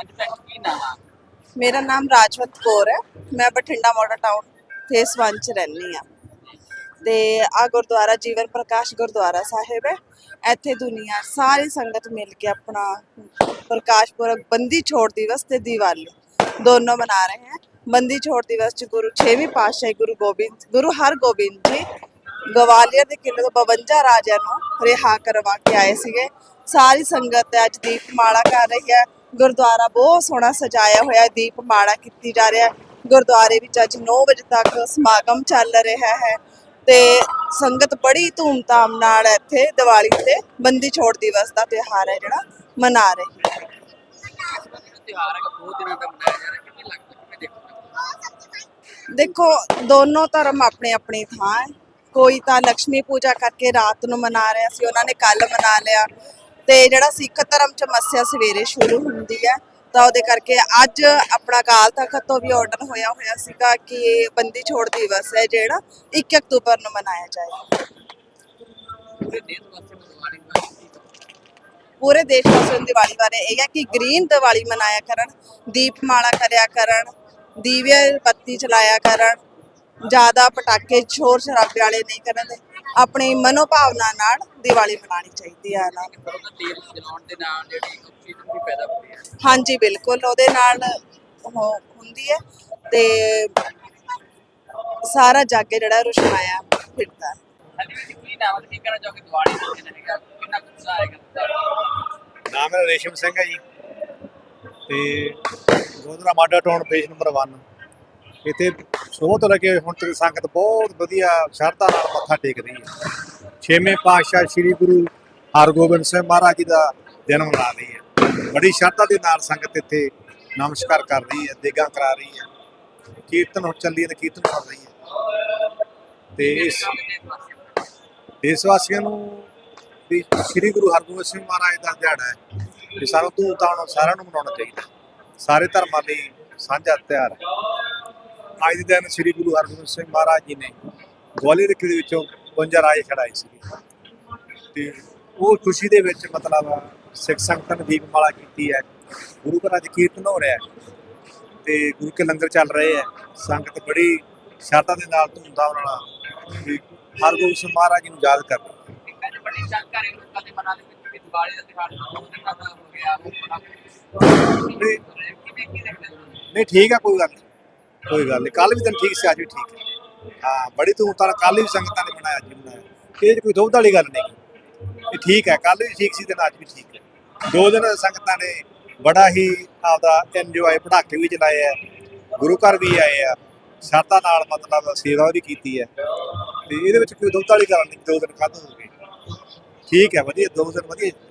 ਹਾਂਜੀ ਭੈਣ ਜੀ, ਕੀ ਨਾਮ ਆ ਮੇਰਾ ਨਾਮ ਰਾਜਵੰਤ ਕੌਰ ਹੈ। ਮੈਂ ਬਠਿੰਡਾ ਮਾਡਲ ਟਾਊਨ ਫੇਸ 1 ਚ ਰਹਿੰਦੀ ਆ ਤੇ ਆ ਗੁਰਦੁਆਰਾ ਜੀਵਨ ਪ੍ਰਕਾਸ਼ ਗੁਰਦੁਆਰਾ ਸਾਹਿਬ ਹੈ। ਇੱਥੇ ਦੁਨੀਆ ਸਾਰੀ ਸੰਗਤ ਮਿਲ ਕੇ ਆਪਣਾ ਪ੍ਰਕਾਸ਼ ਪੁਰਬ ਬੰਦੀ ਛੋੜ ਦਿਵਸ ਤੇ ਦੀਵਾਲੀ ਦੋਨੋਂ ਮਨਾ ਰਹੇ ਹੈ। ਬੰਦੀ ਛੋੜ ਦਿਵਸ ਚ ਗੁਰੂ 6ਵੀਂ ਪਾਤਸ਼ਾਹੀ ਗੁਰੂ ਗੋਬਿੰਦ ਗੁਰੂ ਹਰਗੋਬਿੰਦ ਜੀ ਗਵਾਲੀਅਰ ਦੇ ਕਿਲੇ ਤੋਂ 52 ਰਾਜਿਆਂ ਨੂੰ ਰਿਹਾ ਕਰਵਾ ਕੇ ਆਏ ਸੀਗੇ। ਸਾਰੀ ਸੰਗਤ ਅੱਜ ਦੀਪਮਾਲਾ ਕਰ ਰਹੀ ਹੈ। ਗੁਰਦੁਆਰਾ ਬਹੁਤ ਸੋਹਣਾ ਸਜਾਇਆ ਹੋਇਆ ਹੈ ਦੀਪਮਾਲਾ ਕੀਤੀ ਜਾ ਰਿਹਾ ਹੈ। ਗੁਰਦੁਆਰੇ ਵਿੱਚ ਅੱਜ 9 ਵਜੇ ਤੱਕ ਸਮਾਗਮ ਚੱਲ ਰਿਹਾ ਹੈ ਤੇ ਸੰਗਤ ਬੜੀ ਧੂਮਧਾਮ ਨਾਲ ਇੱਥੇ ਦੀਵਾਲੀ ਤੇ ਬੰਦੀ ਛੋੜ ਦਿਵਸ ਦਾ ਤਿਉਹਾਰ ਹੈ ਜਿਹੜਾ ਮਨਾ ਰਹੀ ਹੈ। ਦੇਖੋ? ਦੋਨੋਂ ਧਰਮ ਆਪਣੇ ਆਪਣੀ ਥਾਂ ਹੈ। ਕੋਈ ਤਾਂ ਲక్ష్ਮੀ ਪੂਜਾ ਕਰਕੇ ਰਾਤ ਨੂੰ ਮਨਾ ਰਿਹਾ ਸੀ ਉਹਨਾਂ ਨੇ ਕੱਲ ਮਨਾ ਲਿਆ। ਤੇ ਜਿਹੜਾ ਸਿੱਖ ਧਰਮ ਚ ਮੱਸਿਆ ਸਵੇਰੇ ਸ਼ੁਰੂ ਹੁੰਦੀ ਹੈ, ਤਾਂ ਉਹਦੇ ਕਰਕੇ ਅੱਜ ਆਪਣਾ ਕਾਲ ਤਖਤ ਤੋਂ ਵੀ ਆਰਡਰ ਹੋਇਆ ਹੋਇਆ ਸੀਗਾ ਕਿ ਇਹ ਬੰਦੀ ਛੋੜ ਦਿਵਸ ਹੈ, ਜਿਹੜਾ 1 ਅਕਤੂਬਰ ਨੂੰ ਮਨਾਇਆ ਜਾਏਗਾ। ਪੂਰੇ ਦੇਸ਼ ਵਾਸਤੇ ਵਾਸੀਆਂ ਨੂੰ ਦੀਵਾਲੀ ਬਾਰੇ ਇਹ ਹੈ ਕਿ ਗ੍ਰੀਨ ਦੀਵਾਲੀ ਮਨਾਇਆ ਕਰਨ, ਦੀਪਮਾਲਾ ਕਰਿਆ ਕਰਨ, ਦੀਵੇ ਬੱਤੀ ਚਲਾਇਆ ਕਰਨ, ਜ਼ਿਆਦਾ ਪਟਾਕੇ ਸ਼ੋਰ ਸ਼ਰਾਬੇ ਵਾਲੇ ਨਹੀਂ ਕਰਨ ਦੇ, ਆਪਣੀ ਮਨੋਭਾਵਨਾ ਨਾਲ ਦੀਵਾਲੀ ਮਨਾਉਣੀ ਚਾਹੀਦੀ ਇਹਨਾਂ ਨੂੰ। ਪਰ ਉਹਦਾ ਤੇਲ ਜਲਾਉਣ ਦੇ ਨਾਲ ਜਿਹੜੀ ਆਕਸੀਜਨ ਵੀ ਪੈਦਾ ਹੁੰਦੀ ਹੈ। ਹਾਂਜੀ ਬਿਲਕੁਲ ਉਹਦੇ ਨਾਲ ਉਹ ਹੁੰਦੀ ਹੈ ਤੇ ਸਾਰਾ ਜੱਗ ਜਿਹੜਾ ਰੁਸ਼ਨਾਇਆ ਫਿਰਦਾ ਹੈ। ਹਾਂਜੀ ਵੀਰ ਜੀ, ਕੀ ਨਾਮ ਹੈ? ਤੇ ਕੀ ਕਹਿਣਾ ਚਾਹੋਗੇ? ਦਿਵਾਲੀ ਦਾ ਦਿਨ ਹੈਗਾ ਕਿੰਨਾ ਕੁ ਉਤਸ਼ਾਹ ਹੈਗਾ ਨਾਮ ਮੇਰਾ ਰੇਸ਼ਮ ਸਿੰਘ ਹੈ ਜੀ। ਤੇ Godra model town page number 1 ਇੱਥੇ ਸਵੇਰ ਤੋਂ ਲੈ ਕੇ ਹੁਣ ਤੱਕ ਸੰਗਤ ਬਹੁਤ ਵਧੀਆ ਸ਼ਰਧਾ ਨਾਲ ਮੱਥਾ ਟੇਕ ਰਹੀ ਹੈ। ਛੇਵੇਂ ਪਾਤਸ਼ਾਹ ਸ੍ਰੀ ਗੁਰੂ ਹਰਗੋਬਿੰਦ ਸਿੰਘ ਮਹਾਰਾਜ ਜੀ ਦਾ ਜਨਮ ਮਨਾ ਰਹੀ ਹੈ। ਬੜੀ ਸ਼ਰਧਾ ਦੇ ਨਾਲ ਸੰਗਤ ਇੱਥੇ ਨਮਸਕਾਰ ਕਰ ਰਹੀ ਹੈ, ਦੇਗਾ ਕਰਾ ਰਹੀ ਹੈ। ਕੀਰਤਨ ਹੁਣ ਚੱਲੀ ਹੈ ਤੇ ਕੀਰਤਨ ਕਰ ਰਹੀ ਹੈ। ਤੇ ਇਸ ਦੇਸ਼ ਵਾਸੀਆਂ ਨੂੰ। ਵੀ ਸ੍ਰੀ ਗੁਰੂ ਹਰਗੋਬਿੰਦ ਸਿੰਘ ਮਹਾਰਾਜ ਦਾ ਦਿਹਾੜਾ ਹੈ ਵੀ ਸਾਨੂੰ ਧੂਮਧਾਮ ਨਾਲ ਸਾਰਿਆਂ ਨੂੰ ਮਨਾਉਣਾ ਚਾਹੀਦਾ। ਸਾਰੇ ਧਰਮਾਂ ਲਈ ਸਾਂਝਾ ਤਿਉਹਾਰ। ਹੈ ਅੱਜ ਦੇ ਦਿਨ ਸ੍ਰੀ ਗੁਰੂ ਹਰਗੋਬਿੰਦ ਸਿੰਘ ਮਹਾਰਾਜ ਜੀ ਨੇ ਗਵਾਲੀਅਰ ਦੇ ਵਿੱਚੋਂ 52 ਰਾਜ ਛੜਾਏ ਸੀ। ਤੇ ਉਹ ਖੁਸ਼ੀ ਦੇ ਵਿੱਚ ਮਤਲਬ ਸਿੱਖ ਸੰਗਤਾਂ ਨੇ ਦੀਪਮਾਲਾ ਕੀਤੀ ਹੈ। ਗੁਰੂ ਘਰਾਂ 'ਚ ਕੀਰਤਨ ਹੋ ਰਿਹਾ ਹੈ ਤੇ ਗੁਰੂ ਕੇ ਲੰਗਰ ਚੱਲ ਰਹੇ ਹੈ। ਸੰਗਤ ਬੜੀ ਸ਼ਰਧਾ ਦੇ ਨਾਲ ਧੂਮਧਾਮ ਨਾਲ ਵੀ ਹਰਗੋਬਿੰਦ ਸਿੰਘ ਮਹਾਰਾਜ ਨੂੰ ਯਾਦ ਕਰ ਰਹੀ ਹੈ। ਬੜੀ ਜਾਣਕਾਰੀ ਲੋਕਾਂ ਦੇ ਮਨਾਂ ਦੇ ਵਿੱਚ ਵੀ ਦਿਵਾਲੀ ਦਾ ਤਿਉਹਾਰ ਹੋ ਗਿਆ ਨਹੀਂ। ਠੀਕ ਹੈ, ਕੋਈ ਗੱਲ ਨਹੀਂ। ਕੋਈ ਗੱਲ ਨਹੀਂ। ਕੱਲ ਵੀ ਦਿਨ ਠੀਕ ਸੀ, ਅੱਜ ਵੀ ਠੀਕ ਹੈ। ਹਾਂ, ਬੜੀ ਧੂਮਧਾਮ ਕੱਲ ਵੀ ਸੰਗਤਾਂ ਨੇ ਮਨਾਇਆ, ਅੱਜ ਮਨਾਇਆ। ਇਹ ਕੋਈ ਦੁੱਧ ਵਾਲੀ ਗੱਲ ਨਹੀਂ। ਇਹ ਠੀਕ ਹੈ ਕੱਲ ਵੀ ਠੀਕ ਸੀ ਤੇ ਅੱਜ ਵੀ ਠੀਕ ਹੈ। ਦੋ ਦਿਨ ਸੰਗਤਾਂ ਨੇ ਬੜਾ ਹੀ ਆਪਦਾ ਇੰਜੋਏ ਪੜਾਕੇ ਵੀ ਚਲਾਏ ਆ, ਗੁਰੂ ਘਰ ਵੀ ਆਏ ਆ। ਸ਼ਰਧਾ ਨਾਲ ਮਤਲਬ ਸੇਵਾ ਵੀ ਕੀਤੀ ਹੈ। ਤੇ ਇਹਦੇ ਵਿੱਚ ਕੋਈ ਦੁੱਧ ਵਾਲੀ ਗੱਲ ਨਹੀਂ, ਦੋ ਦਿਨ ਖਾਧੋ ਹੋ ਗਏ। ਠੀਕ ਹੈ, ਵਧੀਆ, ਦੋ ਦਿਨ ਵਧੀਆ।